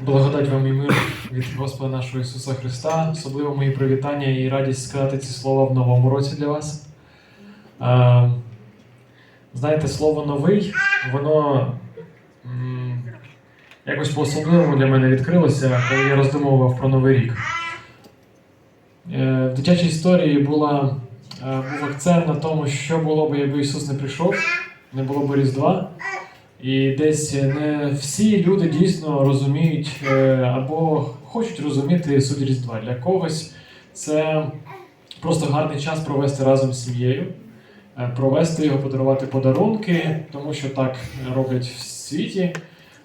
Благодать вам і мир від Господа нашого Ісуса Христа. Особливо мої привітання і радість сказати ці слова в новому році для вас. Е, знаєте, слово новий, воно якось по-особливому для мене відкрилося, коли я роздумував про Новий рік. Е, в дитячій історії була, е, був акцент на тому, що було б, якби Ісус не прийшов, не було б Різдва. І десь не всі люди дійсно розуміють е, або хочуть розуміти суть Різдва. Для когось це просто гарний час провести разом з сім'єю, е, провести його, подарувати подарунки, тому що так роблять в світі.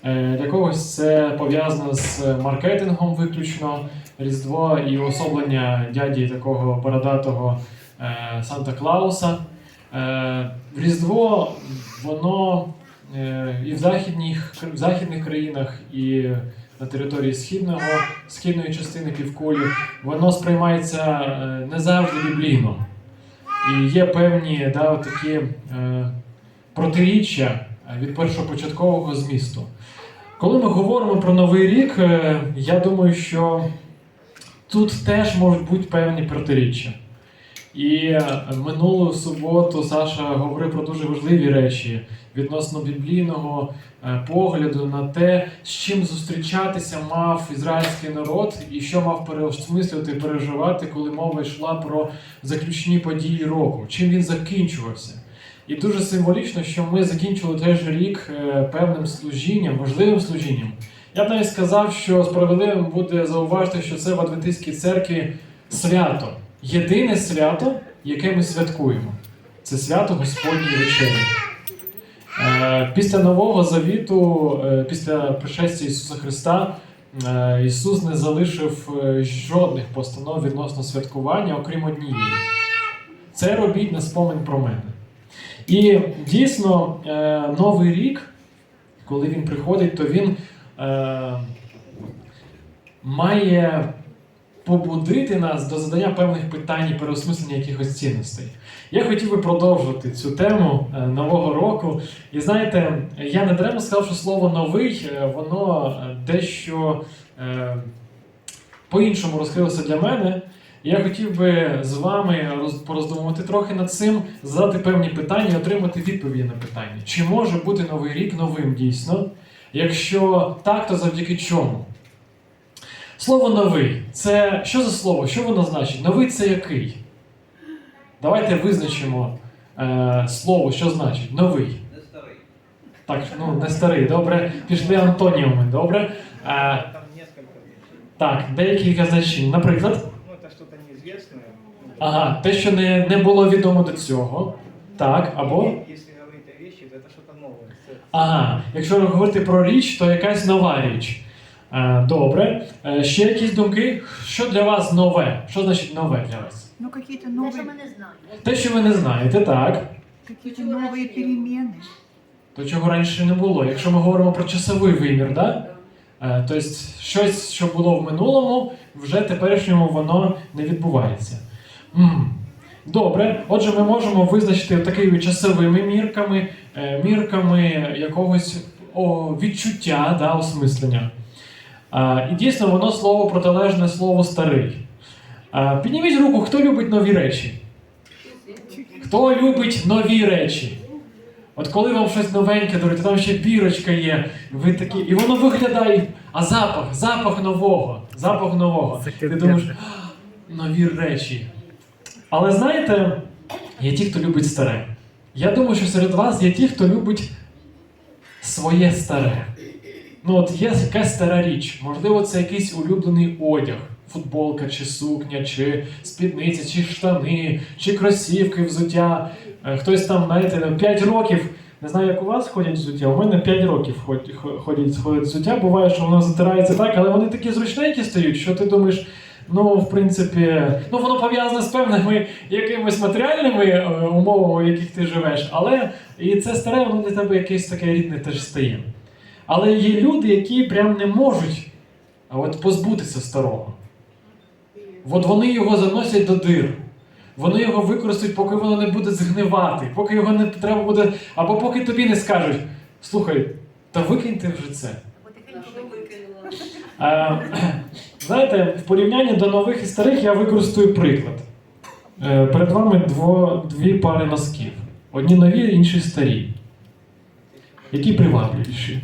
Е, Для когось це пов'язано з маркетингом виключно Різдво і особлення дяді такого бородатого е, Санта Клауса. Е, Різдво, воно е, і в західних, в західних країнах, і на території східного, східної частини півкулі, воно сприймається е, не завжди біблійно. І є певні да, такі е, протиріччя е, від першопочаткового змісту. Коли ми говоримо про Новий рік, е, я думаю, що тут теж можуть бути певні протиріччя. І е, минулу суботу Саша говорив про дуже важливі речі відносно біблійного е, погляду на те, з чим зустрічатися мав ізраїльський народ і що мав переосмислювати і переживати, коли мова йшла про заключні події року, чим він закінчувався. І дуже символічно, що ми закінчили теж рік е, певним служінням, важливим служінням. Я б навіть сказав, що справедливим буде зауважити, що це в Адвентистській церкві свято. Єдине свято, яке ми святкуємо. Це свято Господньої вечері. Е, Після Нового Завіту, е, після пришестя Ісуса Христа, е, Ісус не залишив жодних постанов відносно святкування, окрім однієї. Це робіть на спомин про мене. І дійсно, Новий рік, коли він приходить, то він має побудити нас до задання певних питань і переосмислення якихось цінностей. Я хотів би продовжувати цю тему е, нового року. І знаєте, я не даремно сказав, що слово новий, е, воно е, дещо по-іншому розкрилося для мене. Я хотів би з вами роз- пороздумувати трохи над цим, задати певні питання і отримати відповіді на питання. Чи може бути новий рік новим дійсно? Якщо так, то завдяки чому? Слово новий це що за слово? Що воно значить? Новий це який? Давайте визначимо е, слово, що значить новий. Не старий. Так, ну не старий, добре. Пішли антоніуми, добре. Е, Там несколько вещей. так, декілька значень. Наприклад, Ну, это что-то неизвестное. Ну, ага, те, що не, не було відомо до цього. Так, або. и Если говорить о вещи, то это что-то новое. Это- Ага, якщо говорити про річ, то якась нова річ. Е, добре. Е, ще якісь думки? Що для вас нове? Що значить нове для вас? Ну, какие-то Те, що новые, ми не знаємо. Те, що ви не знаєте, так. какие-то Чего новые раньше не перемены. То чого раніше не було. Якщо ми говоримо про часовий вимір, да? Е, тобто щось, що було в минулому, вже теперішньому воно не відбувається. М. Добре, отже, ми можемо визначити такими часовими мірками, е, мірками якогось о, відчуття, да, осмислення. І дійсно, воно слово протилежне слову старий. Підніміть руку, хто любить нові речі? Хто любить нові речі? От коли вам щось новеньке дарують, там ще бірочка є, ви такі, і воно виглядає, а запах, запах нового, запах нового. Ти думаєш, нові речі. Але знаєте, є ті, хто любить старе. Я думаю, що серед вас є ті, хто любить своє старе. Ну, от є якась стара річ. Можливо, це якийсь улюблений одяг, футболка, чи сукня, чи спідниця, чи штани, чи кросівки, взуття. Е, Хтось там, знаєте, 5 років. Не знаю, як у вас ходять взуття. У мене 5 років ходять, ходять, ходять взуття. Буває, що воно затирається так, але вони такі зручненькі стають, що ти думаєш, ну, в принципі, ну воно пов'язане з певними якимись матеріальними е, умовами, в яких ти живеш, але і це старе, воно для тебе якесь таке рідне теж стає. Але є люди, які прям не можуть от позбутися старого. От вони його заносять до дир. Вони його використають, поки воно не буде згнивати, поки його не треба буде, або поки тобі не скажуть: слухай, та викиньте вже це. Е, знаєте, в порівнянні до нових і старих я використаю приклад. Е, перед вами дво, дві пари носків. Одні нові, інші старі. Які привабливіші?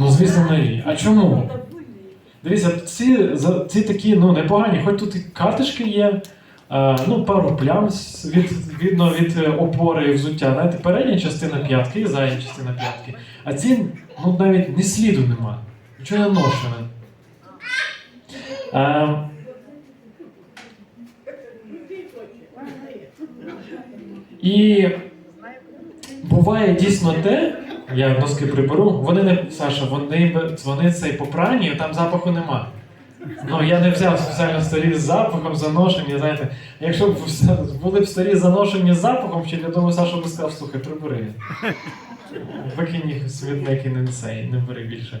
Ну, звісно, нові. А чому? Дивіться, ці, ці такі ну, непогані, хоч тут і катишки є, е, ну, пару плям від, видно від е, опори і взуття. Знаєте, передня частина п'ятки і задня частина п'ятки. А ці ну, навіть ні сліду нема. Нічого не ношене. Е, і буває дійсно те, я носки приберу, вони не. Саша, вони, вони цей попрані, там запаху нема. Ну, я не взяв спеціально старі з запахом, заношені, знаєте. Якщо б були б старі заношені з запахом, ще я думаю, Саша би сказав, слухай, прибери. Викинь їх смітник не цей, не бери більше.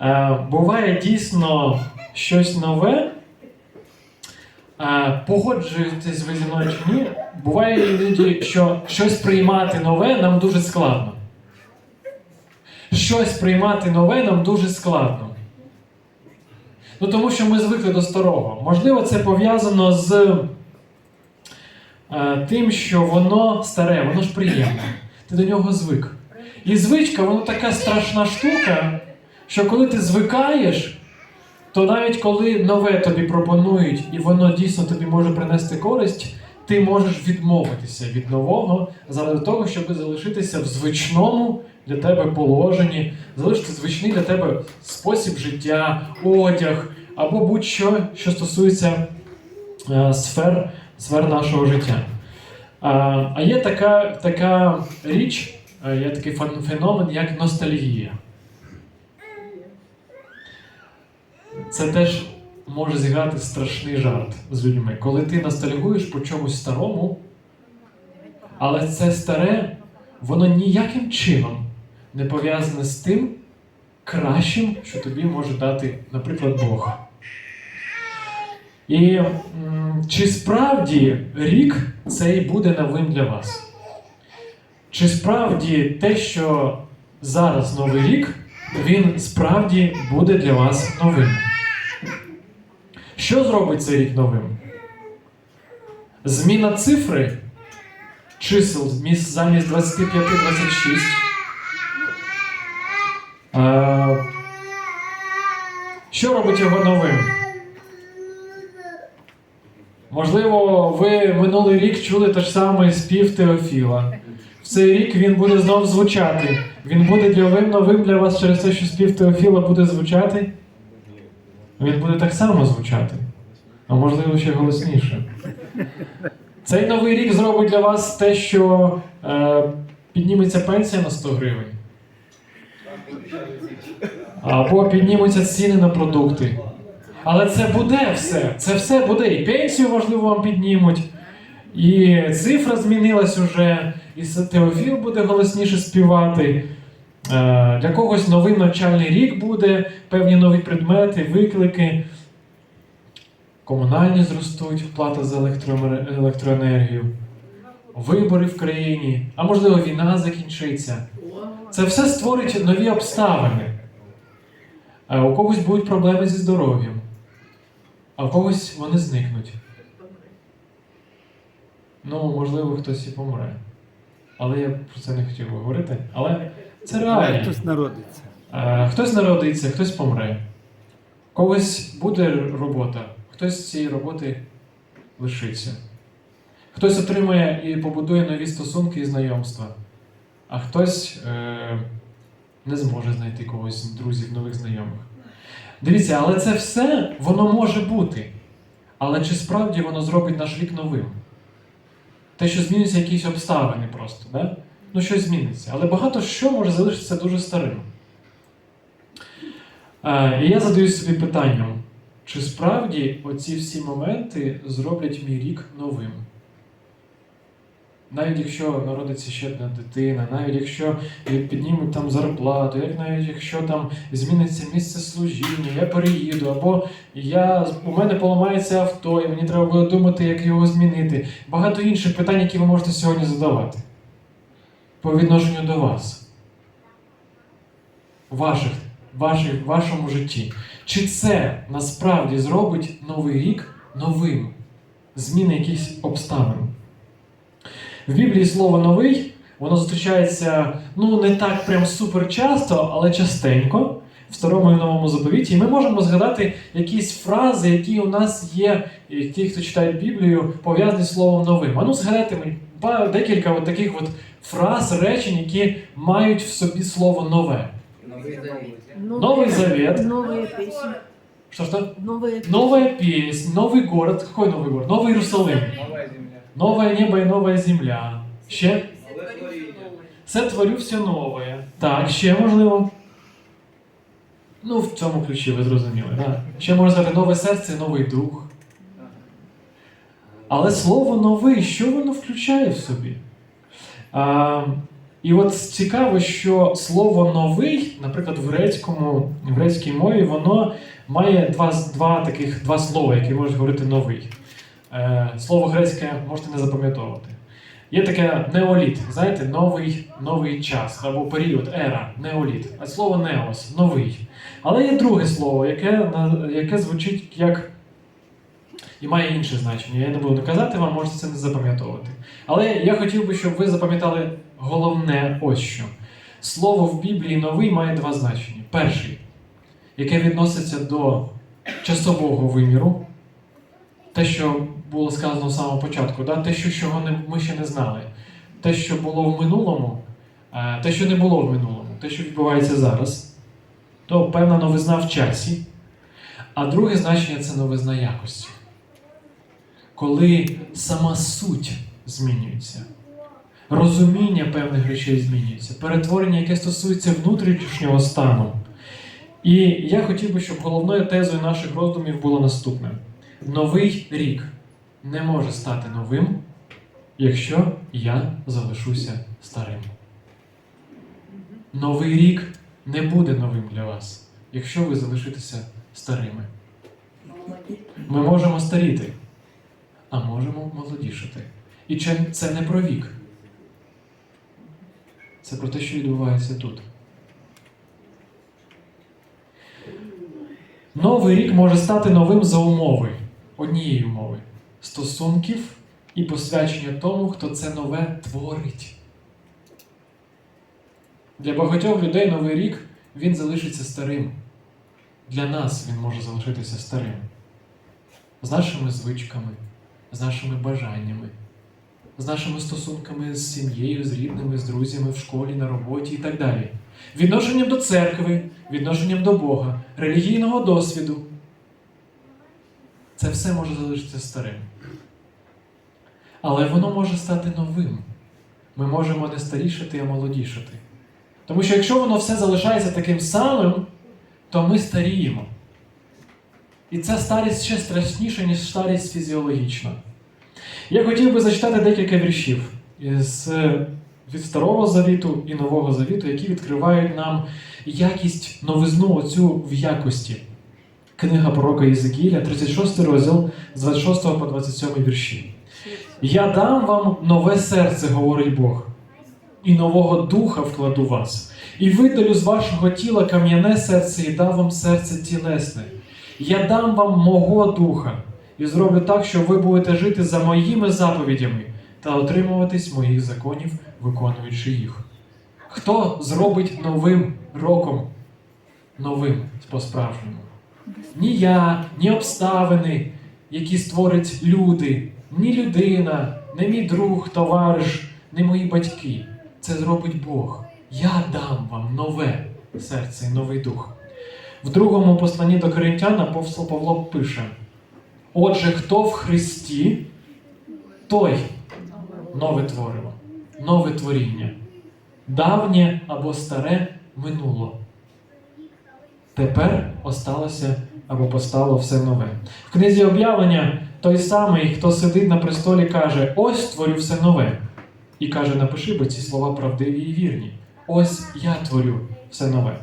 Е, буває дійсно щось нове. Е, погоджуєтесь ви зі мною чи ні? Буває що щось приймати нове нам дуже складно. Щось приймати нове нам дуже складно. Ну, тому що ми звикли до старого. Можливо, це пов'язано з е, тим, що воно старе, воно ж приємне. Ти до нього звик. І звичка, воно така страшна штука, що коли ти звикаєш, то навіть коли нове тобі пропонують, і воно дійсно тобі може принести користь, ти можеш відмовитися від нового заради того, щоб залишитися в звичному для тебе положенні, залишити звичний для тебе спосіб життя, одяг або будь-що, що стосується е, сфер, сфер нашого життя. А, а є така, така річ, е, є такий феномен, як ностальгія. Це теж може зіграти страшний жарт з людьми. Коли ти ностальгуєш по чомусь старому, але це старе, воно ніяким чином не пов'язане з тим кращим, що тобі може дати, наприклад, Бог. І чи справді рік цей буде новим для вас? Чи справді те, що зараз новий рік, він справді буде для вас новим? Що зробить цей рік новим? Зміна цифри чисел замість 25-26. Е, Що робить його новим? Можливо, ви минулий рік чули те ж саме спів Теофіла. В цей рік він буде знов звучати. Він буде новим новим для вас через те, що спів Теофіла буде звучати. Він буде так само звучати, а можливо ще голосніше. Цей новий рік зробить для вас те, що е, підніметься пенсія на 100 гривень. Або піднімуться ціни на продукти. Але це буде все. Це все буде. І пенсію, можливо, вам піднімуть. І цифра змінилась уже, і Теофіл буде голосніше співати. Е, Для когось новий навчальний рік буде, певні нові предмети, виклики. Комунальні зростуть, плата за електроенергію, вибори в країні, а можливо, війна закінчиться. Це все створить нові обставини. Е, У когось будуть проблеми зі здоров'ям, а у когось вони зникнуть. Ну, можливо, хтось і помре. Але я про це не хотів говорити. Але це реально. Хтось народиться. Е, Хтось народиться, хтось помре. Когось буде робота, хтось з цієї роботи лишиться. Хтось отримає і побудує нові стосунки і знайомства, а хтось е, не зможе знайти когось друзів, нових знайомих. Дивіться, але це все воно може бути. Але чи справді воно зробить наш рік новим? Те, що змінються якісь обставини просто, да? Ну щось зміниться. Але багато що може залишитися дуже старим. Е, І я задаю собі питанням, чи справді оці всі моменти зроблять мій рік новим? Навіть якщо народиться ще одна дитина, навіть якщо піднімуть там зарплату, як навіть якщо там зміниться місце служіння, я переїду, або я, у мене поламається авто, і мені треба буде думати, як його змінити. Багато інших питань, які ви можете сьогодні задавати по відношенню до вас. Ваших ваших, вашому житті? Чи це насправді зробить новий рік новим? Зміни якихось обставин? В Біблії слово новий воно зустрічається ну не так прям супер часто, але частенько в старому і новому заповіті. І ми можемо згадати якісь фрази, які у нас є, і ті, хто читає Біблію, пов'язані з словом новим. А ну згадайте мені ба- декілька от таких от фраз, речень, які мають в собі слово нове. Новый Завет. Новый Завет. Новые песни. Що ж то? Новые Новая піснь, новий город. Какой новий город? Новий Єрусалим. Новая земля. Нове небо і нова земля. Ще? Новое творение. Це творю все нове. Так, ще можливо. Ну, в цьому ключі ви зрозуміли. Да. Ще можна сказати нове серце, новий дух. Але слово новий, що воно включає в собі? А, і от цікаво, що слово новий, наприклад, в грецькому, в грецькій мові, воно має два, два таких два слова, які можуть говорити новий. Е, слово грецьке можете не запам'ятовувати. Є таке неоліт, знаєте, новий, новий час або період, ера, неоліт. А слово неос новий. Але є друге слово, яке, яке звучить як і має інше значення. Я не буду казати вам, можете це не запам'ятовувати. Але я хотів би, щоб ви запам'ятали головне ось що. Слово в Біблії новий має два значення. Перший, яке відноситься до часового виміру, те, що було сказано з самого початку, да? те, що чого ми ще не знали, те, що було в минулому, е, те, що не було в минулому, те, що відбувається зараз, то певна новизна в часі. А друге значення це новизна якості коли сама суть змінюється, розуміння певних речей змінюється, перетворення, яке стосується внутрішнього стану. І я хотів би, щоб головною тезою наших роздумів було наступне: новий рік не може стати новим, якщо я залишуся старим. Новий рік не буде новим для вас, якщо ви залишитеся старими. Ми можемо старіти, а можемо молодішати. І це не про вік. Це про те, що відбувається тут. Новий рік може стати новим за умови, однієї умови стосунків і посвячення тому, хто це нове творить. Для багатьох людей новий рік він залишиться старим. Для нас він може залишитися старим. З нашими звичками, з нашими бажаннями, з нашими стосунками з сім'єю, з рідними, з друзями в школі, на роботі і так далі. Відношенням до церкви, відношенням до Бога, релігійного досвіду. Це все може залишитися старим. Але воно може стати новим. Ми можемо не старішати, а молодішати. Тому що якщо воно все залишається таким самим, то ми старіємо. І ця старість ще страшніша, ніж старість фізіологічна. Я хотів би зачитати декілька віршів з, від Старого Завіту і Нового Завіту, які відкривають нам якість новизну оцю в якості. Книга пророка Єзекіля, 36 розділ з 26 по 27 вірші. Я дам вам нове серце, говорить Бог, і нового духа вкладу вас, і видалю з вашого тіла кам'яне серце, і дам вам серце тілесне. Я дам вам мого духа, і зроблю так, що ви будете жити за моїми заповідями та отримуватись моїх законів, виконуючи їх. Хто зробить новим роком? Новим по-справжньому? Ні я, ні обставини, які створять люди, ні людина, не мій друг, товариш, не мої батьки. Це зробить Бог. Я дам вам нове серце і новий дух. В другому посланні до Коринтян апостол Павло пише: Отже, хто в Христі, той нове твориво, нове творіння, давнє або старе минуло. Тепер осталося або постало все нове. В книзі об'явлення той самий, хто сидить на престолі, каже: Ось творю все нове. І каже: напиши, бо ці слова правдиві і вірні. Ось я творю все нове.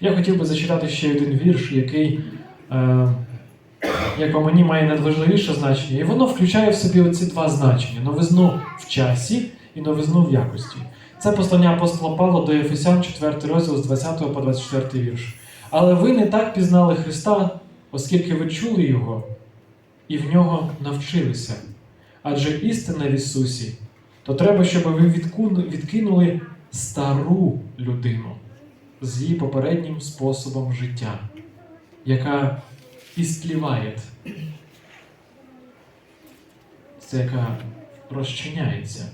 Я хотів би зачитати ще один вірш, який, е, як по мені, має найважливіше значення. І воно включає в собі оці два значення: новизну в часі і новизну в якості. Це послання апостола Павла до Ефесян, 4 розділ з 20 по 24 вірш. Але ви не так пізнали Христа, оскільки ви чули Його і в нього навчилися. Адже істина в Ісусі, то треба, щоб ви відкинули стару людину з її попереднім способом життя, яка істліває. Це яка розчиняється.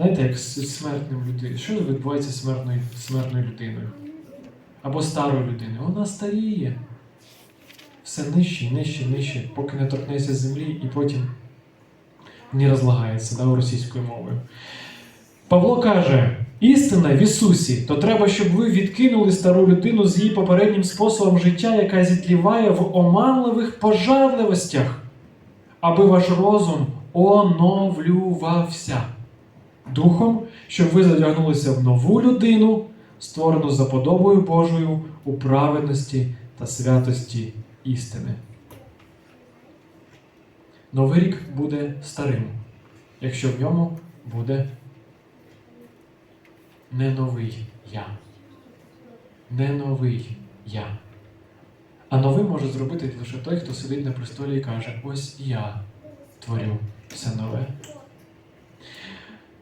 Знаєте, як з смертним людиною. Що відбувається з смертною, смертною людиною? Або старою людиною? Вона старіє. Все нижче, нижче, нижче, поки не торкнеться землі і потім не розлагається да, російською мовою. Павло каже: істина в Ісусі, то треба, щоб ви відкинули стару людину з її попереднім способом життя, яка зітліває в оманливих пожадливостях, аби ваш розум оновлювався духом, щоб ви задягнулися в нову людину, створену за подобою Божою у праведності та святості істини. Новий рік буде старим, якщо в ньому буде не новий я. Не новий я. А новим може зробити лише той, хто сидить на престолі і каже: ось я творю все нове.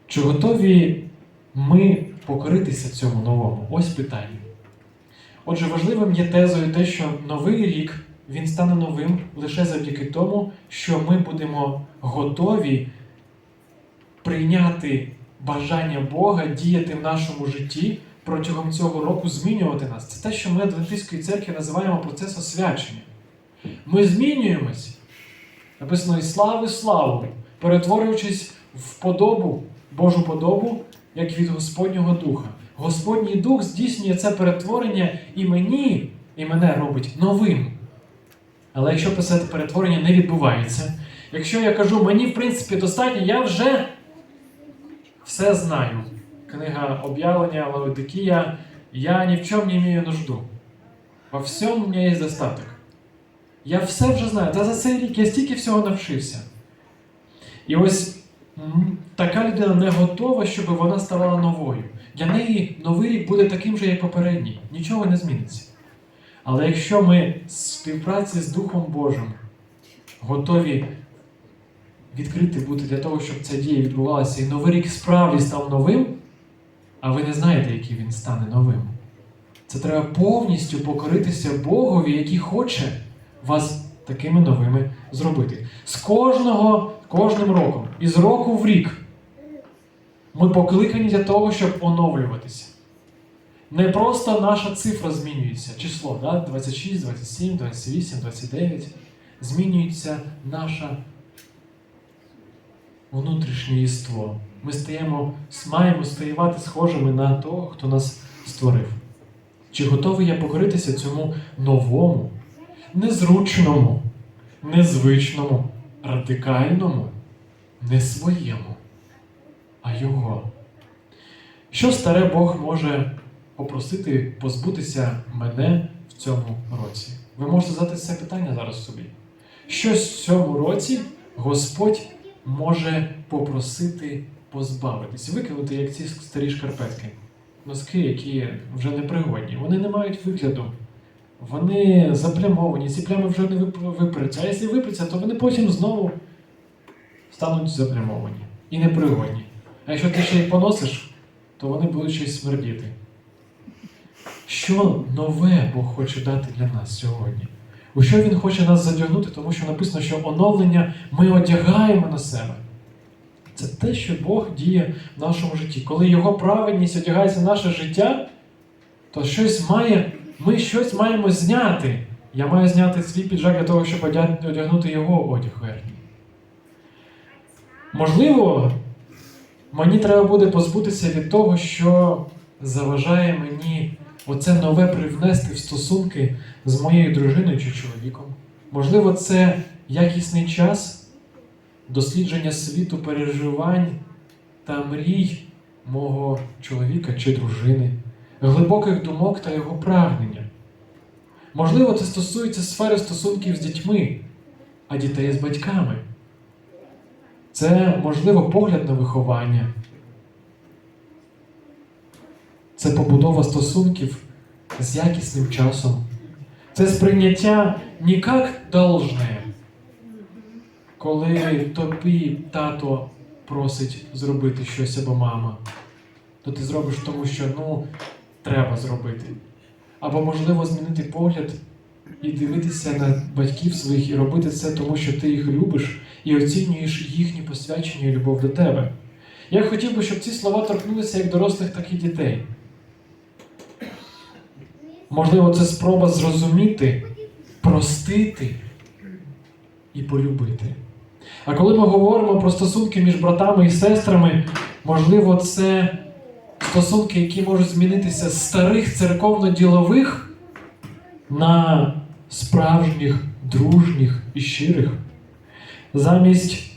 Чи готові ми покоритися цьому новому? Ось питання. Отже, важливим є тезою те, що новий рік він стане новим лише завдяки тому, що ми будемо готові прийняти бажання Бога діяти в нашому житті протягом цього року, змінювати нас. Це те, що ми Адвентистської церкви називаємо процес освячення. Ми змінюємось. Написано і слави славу, перетворюючись в подобу, Божу подобу, як від Господнього Духа. Господній Дух здійснює це перетворення і мені, і мене робить новим. Але якщо писати перетворення не відбувається, якщо я кажу, мені в принципі достатньо, я вже все знаю. Книга об'явлення Лаодикія, я ні в чому не маю нужду. Во всьому у є достаток. Я все вже знаю. Та за цей рік я стільки всього навчився. І ось така людина не готова, щоб вона ставала новою. Для неї новий рік буде таким же, як попередній. Нічого не зміниться. Але якщо ми в співпраці з Духом Божим готові відкрити бути для того, щоб ця дія відбувалася, і новий рік справді став новим, а ви не знаєте, який він стане новим. Це треба повністю покоритися Богові, який хоче вас такими новими зробити. З кожного, кожним роком, із року в рік, ми покликані для того, щоб оновлюватися. Не просто наша цифра змінюється, число, да? 26, 27, 28, 29. Змінюється наша внутрішнє єство. Ми стаємо, маємо стаєвати схожими на того, хто нас створив. Чи готовий я покоритися цьому новому, незручному, незвичному, радикальному, не своєму, а його? Що старе Бог може попросити позбутися мене в цьому році? Ви можете задати це питання зараз собі. Щось в цьому році Господь може попросити позбавитись, викинути як ці старі шкарпетки, носки, які вже непригодні. Вони не мають вигляду. Вони заплямовані, ці плями вже не вип- А якщо випруться, то вони потім знову стануть заплямовані і непригодні. А якщо ти ще й поносиш, то вони будуть й смердіти. Що нове Бог хоче дати для нас сьогодні? У що Він хоче нас задягнути, тому що написано, що оновлення ми одягаємо на себе. Це те, що Бог діє в нашому житті. Коли Його праведність одягається в наше життя, то щось має, ми щось маємо зняти. Я маю зняти свій піджак для того, щоб одягнути його одяг верхній. Можливо, мені треба буде позбутися від того, що заважає мені оце нове привнести в стосунки з моєю дружиною чи чоловіком. Можливо, це якісний час дослідження світу переживань та мрій мого чоловіка чи дружини, глибоких думок та його прагнення. Можливо, це стосується сфери стосунків з дітьми, а дітей з батьками. Це, можливо, погляд на виховання. це побудова стосунків з якісним часом. Це сприйняття не як должне, коли тобі тато просить зробити щось або мама, то ти зробиш тому, що ну, треба зробити. Або можливо змінити погляд і дивитися на батьків своїх і робити це, тому що ти їх любиш і оцінюєш їхні посвячення і любов до тебе. Я хотів би, щоб ці слова торкнулися як дорослих, так і дітей. Можливо, це спроба зрозуміти, простити і полюбити. А коли ми говоримо про стосунки між братами і сестрами, можливо, це стосунки, які можуть змінитися з старих церковно-ділових на справжніх, дружніх і щирих. Замість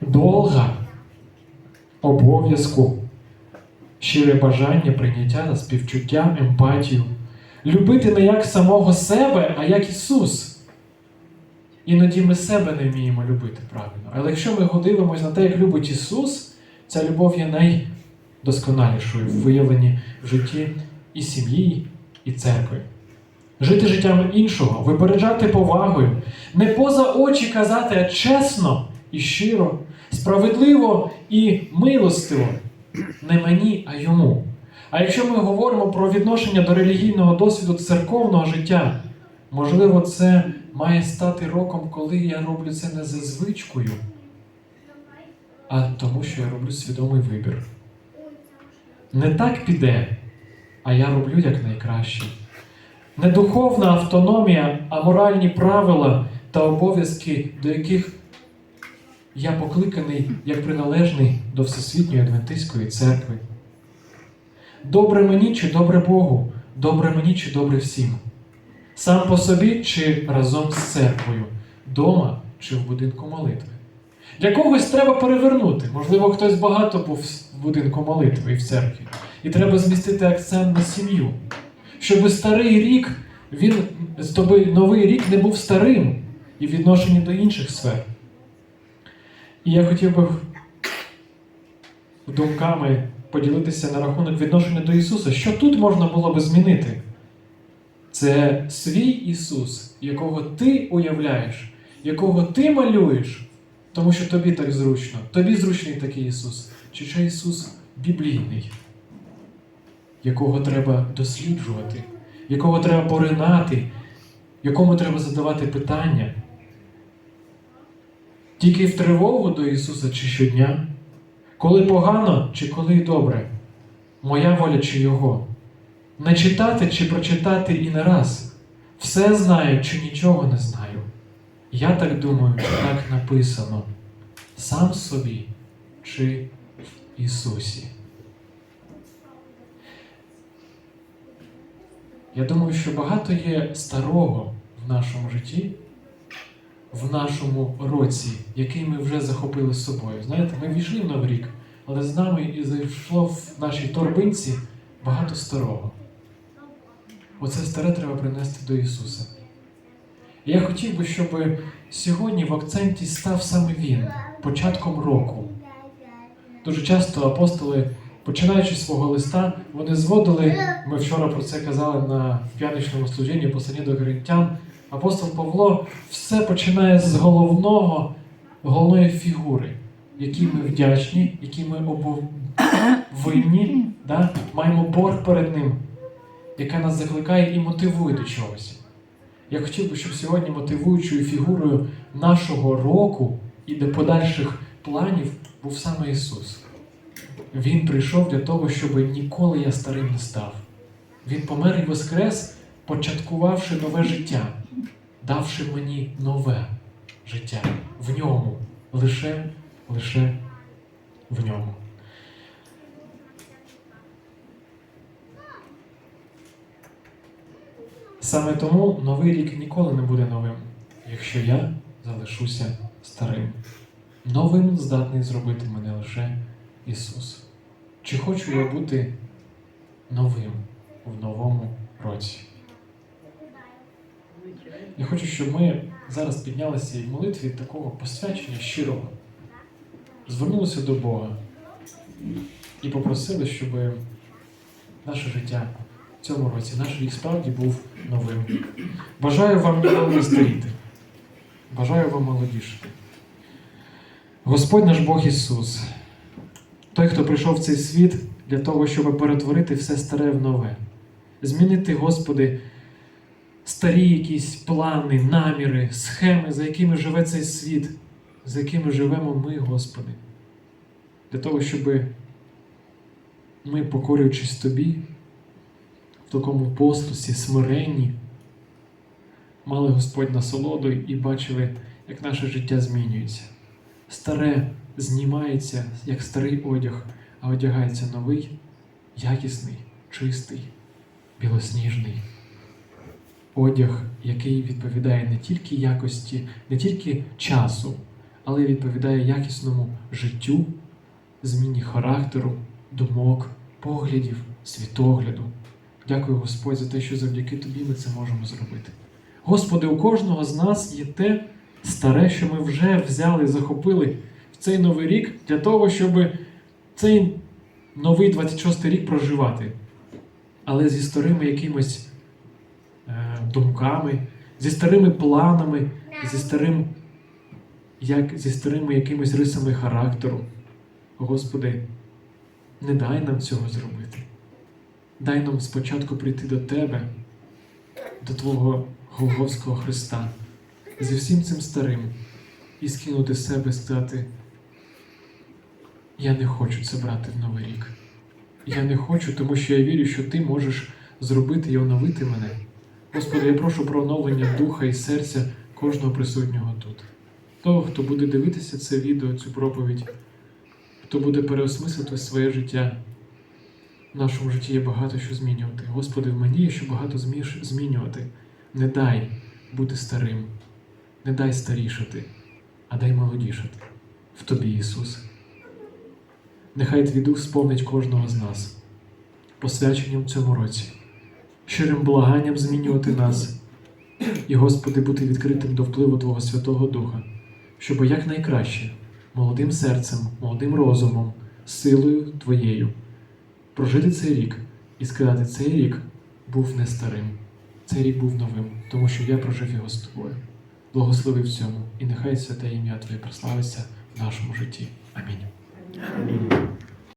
долга, обов'язку, щире бажання, прийняття співчуття, емпатію. Любити не як самого себе, а як Ісус. Іноді ми себе не вміємо любити правильно. Але якщо ми дивимося на те, як любить Ісус, ця любов є найдосконалішою в виявленні в житті і сім'ї, і церкви. Жити життям іншого, випереджати повагою, не поза очі казати, а чесно і щиро, справедливо і милостиво. Не мені, а йому. А якщо ми говоримо про відношення до релігійного досвіду церковного життя, можливо, це має стати роком, коли я роблю це не за звичкою, а тому, що я роблю свідомий вибір. Не так піде, а я роблю як найкраще. Не духовна автономія, а моральні правила та обов'язки, до яких я покликаний як приналежний до Всесвітньої Адвентистської церкви. Добре мені чи добре Богу, добре мені чи добре всім. Сам по собі чи разом з церквою, дома чи в будинку молитви. Для когось треба перевернути. Можливо, хтось багато був в будинку молитви і в церкві. І треба змістити акцент на сім'ю. Щоб старий рік, він з тобою новий рік не був старим і в відношенні до інших сфер. І я хотів би думками поділитися на рахунок відношення до Ісуса. Що тут можна було би змінити? Це свій Ісус, якого ти уявляєш, якого ти малюєш, тому що тобі так зручно. Тобі зручний такий Ісус. Чи це Ісус біблійний, якого треба досліджувати, якого треба поринати, якому треба задавати питання. Тільки в тривогу до Ісуса чи щодня, коли погано чи коли добре, моя воля чи Його. Не читати чи прочитати і не раз. Все знаю чи нічого не знаю. Я так думаю, так написано. Сам собі чи в Ісусі. Я думаю, що багато є старого в нашому житті, в нашому році, який ми вже захопили з собою. Знаєте, ми війшли в Новий рік, але з нами і зайшло в нашій торбинці багато старого. Оце старе треба принести до Ісуса. І я хотів би, щоб сьогодні в акценті став саме Він, початком року. Дуже часто апостоли, починаючи з свого листа, вони зводили, ми вчора про це казали на п'ятничному служінні посланні до Коринтян, апостол Павло все починає з головного, головної фігури, якій ми вдячні, які ми обов... винні, да? маємо борг перед ним, яка нас закликає і мотивує до чогось. Я хотів би, щоб сьогодні мотивуючою фігурою нашого року і до подальших планів був саме Ісус. Він прийшов для того, щоб ніколи я старим не став. Він помер і воскрес, початкувавши нове життя, давши мені нове життя в ньому, лише, лише в ньому. Саме тому новий рік ніколи не буде новим, якщо я залишуся старим. Новим здатний зробити мене лише Ісус. Чи хочу я бути новим в новому році? Я хочу, щоб ми зараз піднялися в молитві такого посвячення щирого, звернулися до Бога і попросили, щоб наше життя в цьому році, наш рік справді був новим. Бажаю вам ніколи старіти. Бажаю вам молодішати. Господь наш Бог Ісус, хто прийшов в цей світ для того, щоб перетворити все старе в нове. Змінити, Господи, старі якісь плани, наміри, схеми, за якими живе цей світ, за якими живемо ми, Господи. Для того, щоб ми, покорюючись Тобі, в такому постусі, смиренні, мали Господь насолоду і бачили, як наше життя змінюється. Старе знімається, як старий одяг, а одягається новий, якісний, чистий, білосніжний. Одяг, який відповідає не тільки якості, не тільки часу, але й відповідає якісному життю, зміні характеру, думок, поглядів, світогляду. Дякую, Господь, за те, що завдяки Тобі ми це можемо зробити. Господи, у кожного з нас є те старе, що ми вже взяли, захопили цей новий рік для того, щоб цей новий 26-й рік проживати. Але зі старими якимось е, думками, зі старими планами, зі старим, як, зі старими якимись рисами характеру. Господи, не дай нам цього зробити. Дай нам спочатку прийти до Тебе, до Твого Голговського Христа, зі всім цим старим і скинути з себе, сказати, я не хочу це брати в Новий рік. Я не хочу, тому що я вірю, що Ти можеш зробити і оновити мене. Господи, я прошу про оновлення духа і серця кожного присутнього тут. Того, хто буде дивитися це відео, цю проповідь, хто буде переосмислити своє життя. В нашому житті є багато що змінювати. Господи, в мені є ще багато змінювати. Не дай бути старим, не дай старішати, а дай молодішати в Тобі, Ісус. Нехай Твій Дух сповнить кожного з нас, посвяченням цьому році, щирим благанням змінювати нас і, Господи, бути відкритим до впливу Твого Святого Духа, щоб якнайкраще, молодим серцем, молодим розумом, силою Твоєю прожити цей рік і сказати, цей рік був не старим, цей рік був новим, тому що я прожив його з тобою. Благослови в цьому, і нехай святе ім'я Твоє прославиться в нашому житті. Амінь. Амінь.